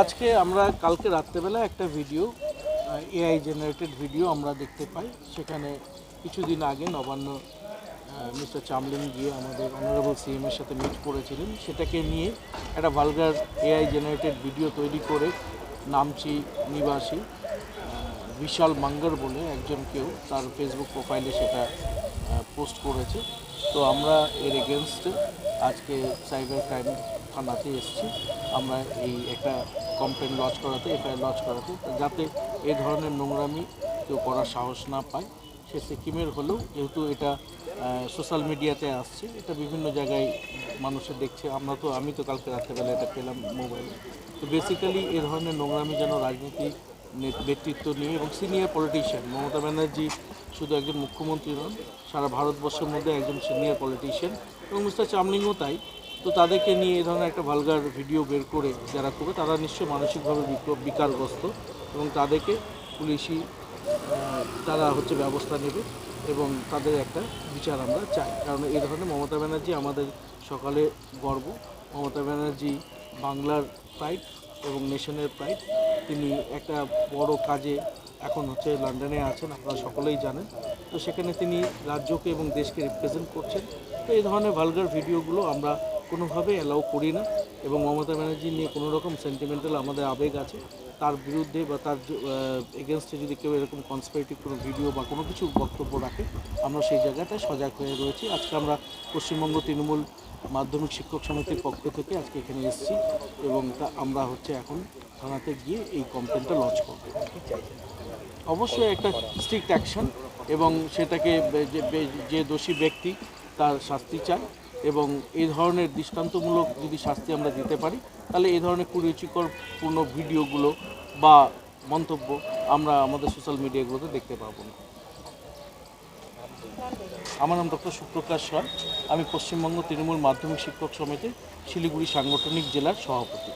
আজকে আমরা কালকে রাত্রেবেলা একটা ভিডিও এআই জেনারেটেড ভিডিও আমরা দেখতে পাই। সেখানে কিছুদিন আগে নবান্ন মিস্টার চামলিং গিয়ে আমাদের অনারেবল সিএম এর সাথে মিট করেছিলেন। সেটাকে নিয়ে একটা ভালগার এআই জেনারেটেড ভিডিও তৈরি করে নামচি নিবাসী বিশাল মাঙ্গার বলে একজন কেউ তার ফেসবুক প্রোফাইলে সেটা পোস্ট করেছে। তো আমরা এর এগেনস্টে আজকে সাইবার ক্রাইম থানাতে এসেছি। আমরা এই একটা কমপ্লেন লজ করাতে, এফআইআর লজ করাতে যাতে এই ধরনের নোংরামি কেউ করার সাহস না পায়, সে সিকিমের হলেও যেহেতু এটা সোশ্যাল মিডিয়াতে আসছে, এটা বিভিন্ন জায়গায় মানুষে দেখছে, আমরা তো, আমি তো কালকে রাত্রেবেলা এটা পেলাম মোবাইলে তো বেসিক্যালি এ ধরনের নোংরামি যেন রাজনীতি ব্যক্তিত্ব নিয়ে এবং সিনিয়র পলিটিশিয়ান মমতা ব্যানার্জি শুধু একজন মুখ্যমন্ত্রী নন, সারা ভারতবর্ষের মধ্যে একজন সিনিয়র পলিটিশিয়ান এবং মিস্টার চামলিংও তাই। তো তাদেরকে নিয়ে এই ধরনের একটা ভালগার ভিডিও বের করে যারা করবে, তারা নিশ্চয়ই মানসিকভাবে বিক- বিকারগ্রস্ত এবং তাদেরকে পুলিশি তারা হচ্ছে ব্যবস্থা নেবে এবং তাদের একটা বিচার আমরা চাই। কারণ এই ধরনের মমতা ব্যানার্জি আমাদের সকালে গর্ব। মমতা ব্যানার্জি বাংলার প্রাইড এবং নেশনের প্রাইড তিনি একটা বড় কাজে এখন হচ্ছে লন্ডনে আছেন, আপনারা সকলেই জানেন। তো সেখানে তিনি রাজ্যকে এবং দেশকে রিপ্রেজেন্ট করছেন। তো এই ধরনের ভালগার ভিডিওগুলো আমরা কোনোভাবে অ্যালাউ করি না এবং মমতা ব্যানার্জি নিয়ে কোনো রকম সেন্টিমেন্টাল আমাদের আবেগ আছে। তার বিরুদ্ধে বা তার এগেনস্টে যদি কেউ এরকম কনসপারেটিভ কোনো ভিডিও বা কোনো কিছু বক্তব্য রাখে, আমরা সেই জায়গাটায় সজাগ হয়ে রয়েছি। আজকে আমরা পশ্চিমবঙ্গ তৃণমূল মাধ্যমিক শিক্ষক সমিতির পক্ষ থেকে আজকে এখানে এসেছি এবং তা, আমরা হচ্ছে এখন থানাতে গিয়ে এই কমপ্লেনটা লঞ্চ করব। অবশ্যই একটা স্ট্রিক্ট অ্যাকশন এবং সেটাকে যে দোষী ব্যক্তি তার শাস্তি চায়। এবং এই ধরনের দৃষ্টান্তমূলক যদি শাস্তি আমরা দিতে পারি, তাহলে এই ধরনের কুরুচিকরপূর্ণ ভিডিওগুলো বা মন্তব্য আমরা আমাদের সোশ্যাল মিডিয়াগুলোতে দেখতে পাবো না। আমার নাম ডক্টর সুপ্রকাশ রায়। আমি পশ্চিমবঙ্গ তৃণমূল মাধ্যমিক শিক্ষক সমিতির শিলিগুড়ি সাংগঠনিক জেলার সভাপতি।